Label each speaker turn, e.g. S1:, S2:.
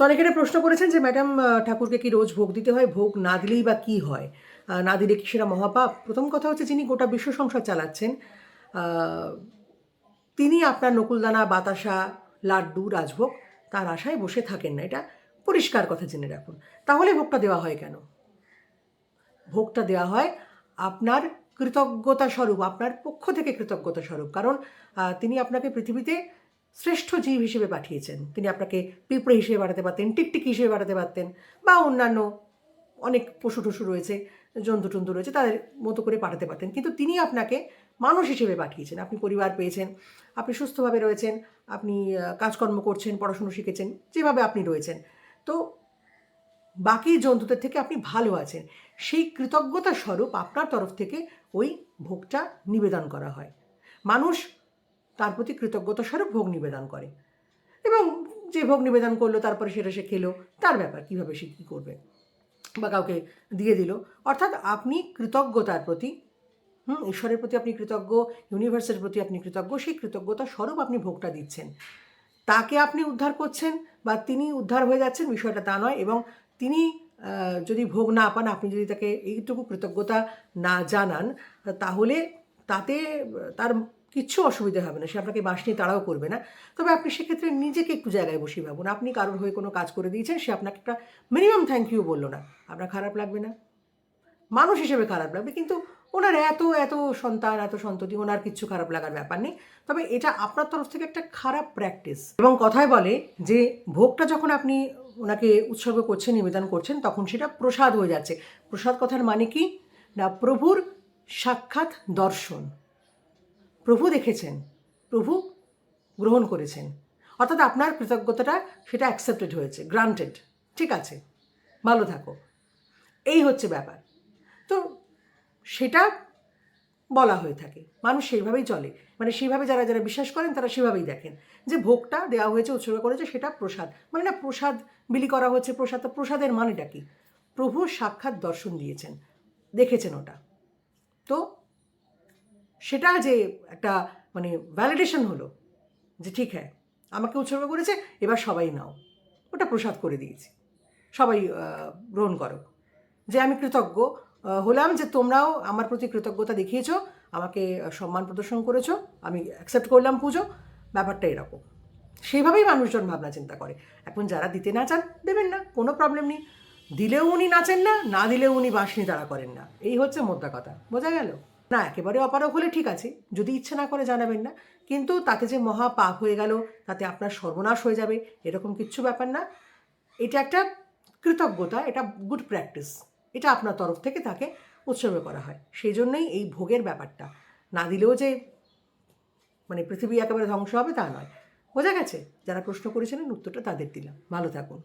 S1: তো অনেকেরা প্রশ্ন করেছেন যে, ম্যাডাম ঠাকুরকে কি রোজ ভোগ দিতে হয়? ভোগ না দিলেই বা কি হয়? না দিলে কি সেটা মহাপাপ? প্রথম কথা হচ্ছে যিনি গোটা বিশ্ব সংসার চালাচ্ছেন তিনি আপনার নকুলদানা, বাতাসা, লাড্ডু, রাজভোগ তার আশায় বসে থাকেন না। এটা পরিষ্কার কথা জেনে রাখুন। তাহলে ভোগটা দেওয়া হয় কেন? ভোগটা দেওয়া হয় আপনার কৃতজ্ঞতা স্বরূপ আপনার পক্ষ থেকে কৃতজ্ঞতা স্বরূপ কারণ তিনি আপনাকে পৃথিবীতে শ্রেষ্ঠ জীব হিসেবে পাঠিয়েছেন। তিনি আপনাকে পিঁপড়ে হিসেবে বাড়াতে পারতেন, টিকটিকি হিসেবে বাড়াতে পারতেন, বা অন্যান্য অনেক পশু টশু রয়েছে, জন্তু টন্তু রয়েছে, তাদের মতো করে পাঠাতে পারতেন। কিন্তু তিনি আপনাকে মানুষ হিসেবে পাঠিয়েছেন। আপনি পরিবার পেয়েছেন, আপনি সুস্থভাবে রয়েছেন, আপনি কাজকর্ম করছেন, পড়াশুনো শিখেছেন, যেভাবে আপনি রয়েছেন। তো বাকি জন্তুদের থেকে আপনি ভালো আছেন। সেই কৃতজ্ঞতা স্বরূপ আপনার তরফ থেকে ওই ভোগটা নিবেদন করা হয়। মানুষ তার প্রতি কৃতজ্ঞতা স্বরূপ ভোগ নিবেদন করে। এবং যে ভোগ নিবেদন করল, তারপরে সেটা সে খেলো, তার ব্যাপার, কীভাবে সে কী করবে? বা কাউকে দিয়ে দিল। অর্থাৎ আপনি কৃতজ্ঞতার প্রতি, হুম, ঈশ্বরের প্রতি আপনি কৃতজ্ঞ, ইউনিভার্সের প্রতি আপনি কৃতজ্ঞ, সেই কৃতজ্ঞতা স্বরূপ আপনি ভোগটা দিচ্ছেন। তাকে আপনি উদ্ধার করছেন বা তিনি উদ্ধার হয়ে যাচ্ছেন, বিষয়টা তা নয়। এবং তিনি যদি ভোগ না পান, আপনি যদি তাকে এইটুকু কৃতজ্ঞতা না জানান, তাহলে তাতে, তার কিচ্ছু অসুবিধা হবে না, সে আপনাকে বাঁশ নিয়ে তাড়াও করবে না। তবে আপনি সেক্ষেত্রে নিজেকে একটু জায়গায় বসিয়ে ভাবুন। আপনি কারোর হয়ে কোনো কাজ করে দিয়েছেন, সে আপনাকে একটা মিনিমাম থ্যাংক ইউ বলল না। আপনার খারাপ লাগবে না? মানুষ হিসেবে খারাপ লাগবে, কিন্তু ওনার এত এত সন্তান, এত সন্ততি, ওনার কিচ্ছু খারাপ লাগার ব্যাপার নেই। তবে এটা আপনার তরফ থেকে একটা খারাপ প্র্যাকটিস এবং কথায় বলে যে, ভোগটা যখন আপনি ওনাকে উৎসর্গ করছেন, নিবেদন করছেন, তখন সেটা প্রসাদ হয়ে যাচ্ছে। প্রসাদ কথার মানে কি? না, প্রভুর সাক্ষাৎ দর্শন। প্রভু দেখেছেন, প্রভু গ্রহণ করেছেন। অর্থাৎ আপনার কৃতজ্ঞতাটা সেটা অ্যাকসেপ্টেড হয়েছে গ্রান্টেড ঠিক আছে, ভালো থাকো। এই হচ্ছে ব্যাপার। তো সেটা বলা হয়ে থাকে, মানুষ সেইভাবেই চলে। মানে সেইভাবে যারা যারা বিশ্বাস করেন তারা সেভাবেই দেখেন। যে ভোগটা দেওয়া হয়েছে, উৎসর্গ করেছে সেটা প্রসাদ। মানে না, প্রসাদ বিলি করা হচ্ছে প্রসাদ, তো প্রসাদের মানেটা কি? প্রভু সাক্ষাৎ দর্শন দিয়েছেন, দেখেছেন ওটা। তো সেটা যে একটা মানে ভ্যালিডেশন হলো যে ঠিক হ্যাঁ আমাকে উৎসর্গ করেছে, এবার সবাই নাও। ওটা প্রসাদ করে দিয়েছি। সবাই গ্রহণ করো। যে আমি কৃতজ্ঞ হলাম যে তোমরাও আমার প্রতি কৃতজ্ঞতা দেখিয়েছো, আমাকে সম্মান প্রদর্শন করেছ, আমি অ্যাকসেপ্ট করলাম পুজো। ব্যাপারটা এরকম। সেইভাবেই মানুষজন ভাবনা চিন্তা করে। এখন যারা দিতে না চান, দেবেন না, কোনো প্রবলেম নেই। দিলেও উনি নাচেন না না দিলেও উনি বাঁশনি তারা করেন না। এই হচ্ছে মোদ্দা কথা। বোঝা গেল? না, একেবারে অপারক হলে ঠিক আছে, যদি ইচ্ছে না করে জানাবেন না। কিন্তু তাতে যে মহা পাপ হয়ে গেল, তাতে আপনার সর্বনাশ হয়ে যাবে, এরকম কিচ্ছু ব্যাপার না। এটা একটা কৃতজ্ঞতা, এটা গুড প্র্যাকটিস এটা আপনার তরফ থেকে তাকে উৎসর্গ করা হয়। সেই জন্যই এই ভোগের ব্যাপারটা। না দিলেও যে মানে পৃথিবী একেবারে ধ্বংস হবে তা নয়। বোঝা গেছে? যারা প্রশ্ন করেছিলেন, উত্তরটা তাদের দিলাম। ভালো থাকুন।